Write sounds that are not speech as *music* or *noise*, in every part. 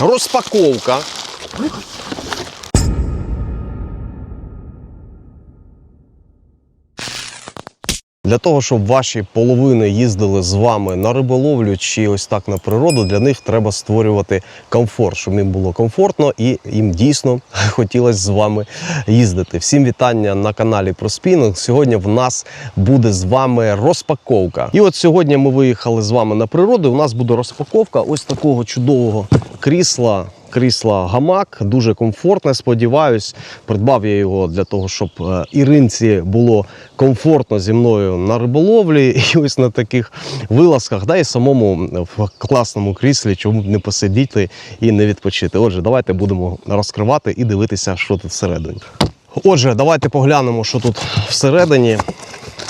розпаковка. Для того, щоб ваші половини їздили з вами на риболовлю чи ось так на природу, для них треба створювати комфорт, щоб їм було комфортно і їм дійсно *laughs* хотілося з вами їздити. Всім вітання на каналі про спінінг. Сьогодні в нас буде з вами розпаковка. І от сьогодні ми виїхали з вами на природу. У нас буде розпаковка ось такого чудового крісла. Крісла гамак дуже комфортне. Сподіваюсь, придбав я його для того, щоб е, Іринці було комфортно зі мною на риболовлі *laughs* і ось на таких вилазках, да і самому в класному кріслі, чому б не посидіти і не відпочити. Отже, давайте будемо розкривати і дивитися, що тут всередині. Отже, давайте поглянемо, що тут всередині.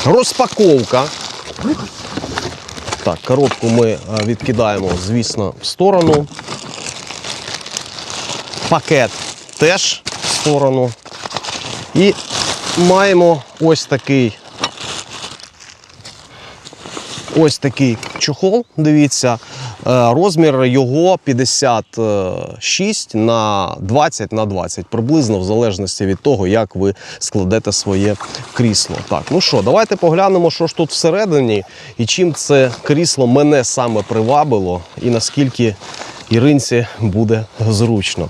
Розпаковка. Так, коробку ми е, відкидаємо, звісно, в сторону. Пакет теж в сторону. І маємо ось такий ось такий чохол. Дивіться, Е, розмір його 56 на 20 на 20, приблизно в залежності від того, як ви складете своє крісло. Так, ну що, давайте поглянемо, що ж тут всередині і чим це крісло мене саме привабило, і наскільки Іринці буде зручно.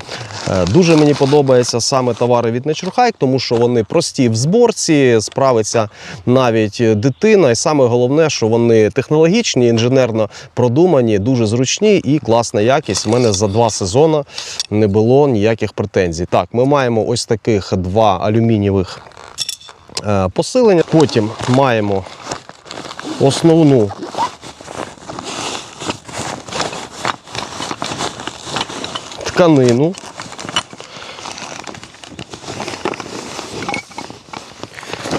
Е, Дуже мені подобаються саме товари від Hike, тому що вони прості в зборці, справиться навіть дитина. І саме головне, що вони технологічні, інженерно продумані, дуже зручні і класна якість. У мене за два сезони не було ніяких претензій. Так, ми маємо ось таких два алюмінієвих е, посилення. Потім маємо основну тканину.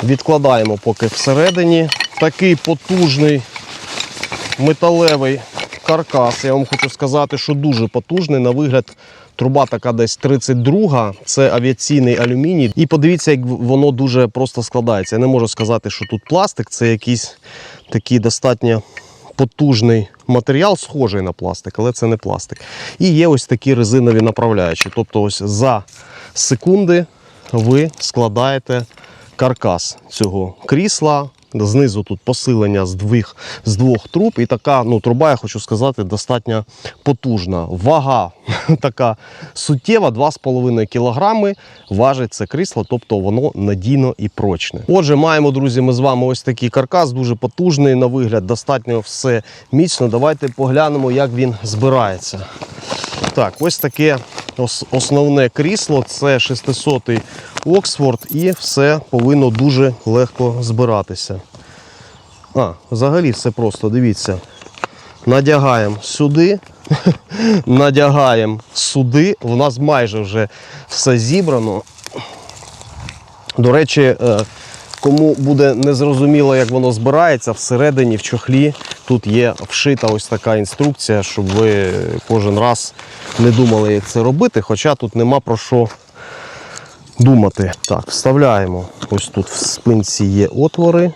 Відкладаємо поки всередині. Такий потужний металевий каркас. Я вам хочу сказати, що дуже потужний. На вигляд труба така десь 32, це авіаційний алюміній. І подивіться, як воно дуже просто складається. Я не можу сказати, що тут пластик, це якийсь такий достатньо потужний матеріал, схожий на пластик, але це не пластик. І є ось такі резинові направляючі. Тобто, ось за секунди ви складаєте каркас цього крісла. Знизу тут посилення з двох, з двох труб. І така ну, труба, я хочу сказати, достатньо потужна. Вага *laughs* така суттєва, 2,5 кг важить це крісло, тобто воно надійно і прочне. Отже, маємо, друзі, ми з вами ось такий каркас, дуже потужний на вигляд, достатньо все міцно. Давайте поглянемо, як він збирається. Так, ось таке основне крісло, це 600 Оксфорд, і все повинно дуже легко збиратися. А, взагалі все просто, дивіться. Надягаємо сюди, *laughs* надягаємо сюди. У нас майже вже все зібрано. До речі, е, кому буде незрозуміло, як воно збирається, всередині в чохлі тут є вшита ось така інструкція, щоб ви кожен раз не думали, як це робити, хоча тут нема про що думати. Так, вставляємо. Ось тут в спинці є отвори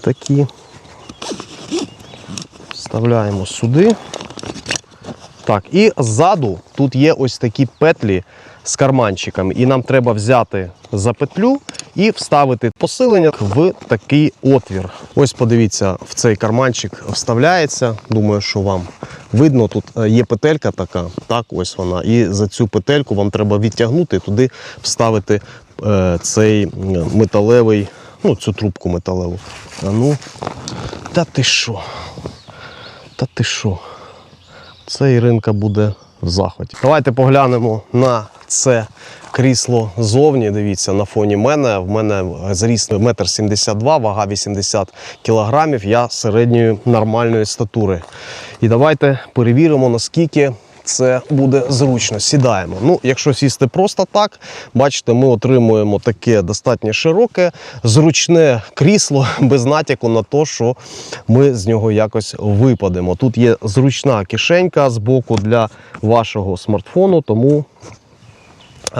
такі. Вставляємо сюди. Так, і ззаду тут є ось такі петлі з карманчиками. І нам треба взяти за петлю і вставити посилення в такий отвір. Ось подивіться, в цей карманчик вставляється. Думаю, що вам видно, тут е, є петелька така, так, ось вона. І за цю петельку вам треба відтягнути, туди вставити е, цей металевий, ну, цю трубку металеву. А ну, та ти що? Та ти що? Це Іринка буде в захваті. Давайте поглянемо на це крісло зовні. Дивіться, на фоні мене. В мене зріс 1,72 м, вага 80 кг. Я середньої нормальної статури. І давайте перевіримо, наскільки це буде зручно. Сідаємо. Ну, якщо сісти просто так, бачите, ми отримуємо таке достатньо широке, зручне крісло *laughs* без натяку на те, що ми з нього якось випадемо. Тут є зручна кишенька з боку для вашого смартфону, тому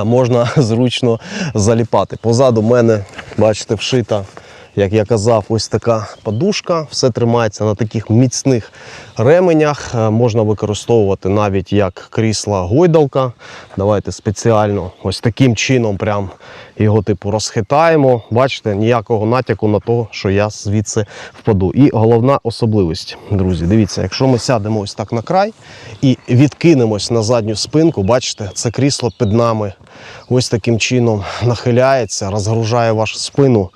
можна *laughs* зручно заліпати. Позаду мене, бачите, вшита як я казав, ось така подушка. Все тримається на таких міцних ременях. Е, Можна використовувати навіть як крісла гойдалка. Давайте спеціально ось таким чином прям його типу розхитаємо. Бачите, ніякого натяку на те, що я звідси впаду. І головна особливість, друзі, дивіться, якщо ми сядемо ось так на край і відкинемось на задню спинку, бачите, це крісло під нами ось таким чином нахиляється, розгружає вашу спину,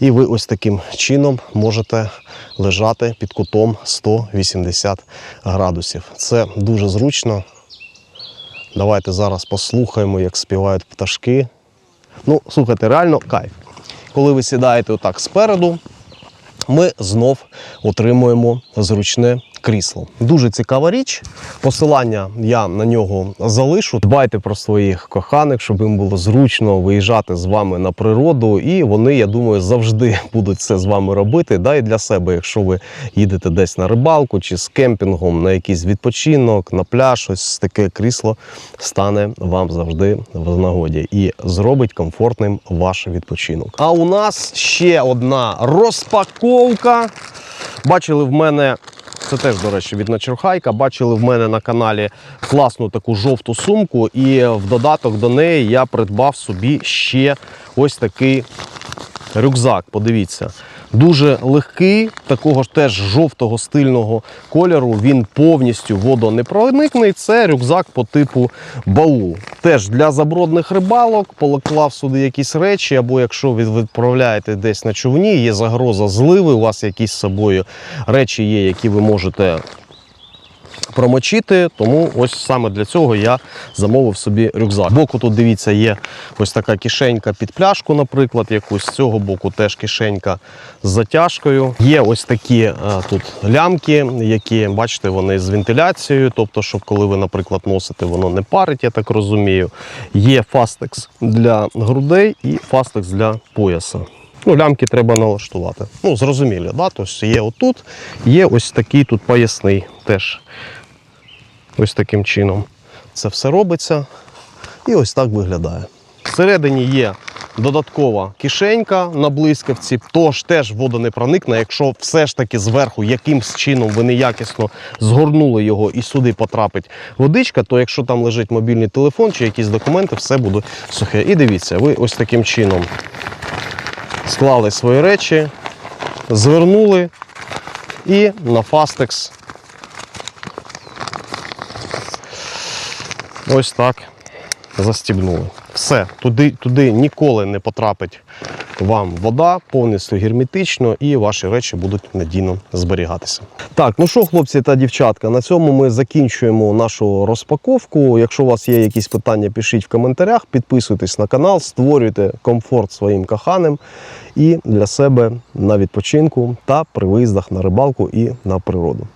і ви ось таким чином можете лежати під кутом 180 градусів. Це дуже зручно. Давайте зараз послухаємо, як співають пташки. Ну, слухайте, реально кайф. Коли ви сідаєте отак спереду, ми знов отримуємо зручне крісло. Дуже цікава річ. Посилання я на нього залишу. Дбайте про своїх коханих, щоб їм було зручно виїжджати з вами на природу. І вони, я думаю, завжди *laughs* будуть це з вами робити. Да, і для себе, якщо ви їдете десь на рибалку чи з кемпінгом на якийсь відпочинок, на пляж, ось таке крісло стане вам завжди в нагоді і зробить комфортним ваш відпочинок. А у нас ще одна розпаковка. Бачили в мене. Це теж, до речі, від Начерхайка. Бачили в мене на каналі класну таку жовту сумку, і в додаток до неї я придбав собі ще ось такий рюкзак. Подивіться. Дуже легкий, такого ж теж жовтого стильного кольору. Він повністю водонепроникний. Це рюкзак по типу баулу. Теж для забродних рибалок поклав сюди якісь речі, або якщо ви відправляєте десь на човні, є загроза зливи, у вас якісь з собою речі є, які ви можете промочити. Тому ось саме для цього я замовив собі рюкзак. Боку тут дивіться, є ось така кишенька під пляшку, наприклад, якусь з цього боку теж кишенька з затяжкою. Є ось такі е, тут лямки, які бачите, вони з вентиляцією. Тобто, щоб коли ви, наприклад, носите, воно не парить, я так розумію. Є фастекс для грудей і фастекс для пояса. Ну, лямки треба налаштувати. Ну, зрозуміло, да? Тобто є отут, є ось такий тут поясний теж. Ось таким чином. Це все робиться. І ось так виглядає. Всередині є додаткова кишенька на блискавці, тож теж водонепроникна. Якщо все ж таки зверху якимсь чином ви неякісно згорнули його і сюди потрапить водичка, то якщо там лежить мобільний телефон чи якісь документи, все буде сухе. І дивіться, ви ось таким чином склали свої речі, звернули і на фастекс ось так застібнули. Все, туди, туди ніколи не потрапить вам вода, повністю герметично, і ваші речі будуть надійно зберігатися. Так, ну що, хлопці та дівчатка, на цьому ми закінчуємо нашу розпаковку. Якщо у вас є якісь питання, пишіть в коментарях, підписуйтесь на канал, створюйте комфорт своїм коханим і для себе на відпочинку та при виїздах на рибалку і на природу.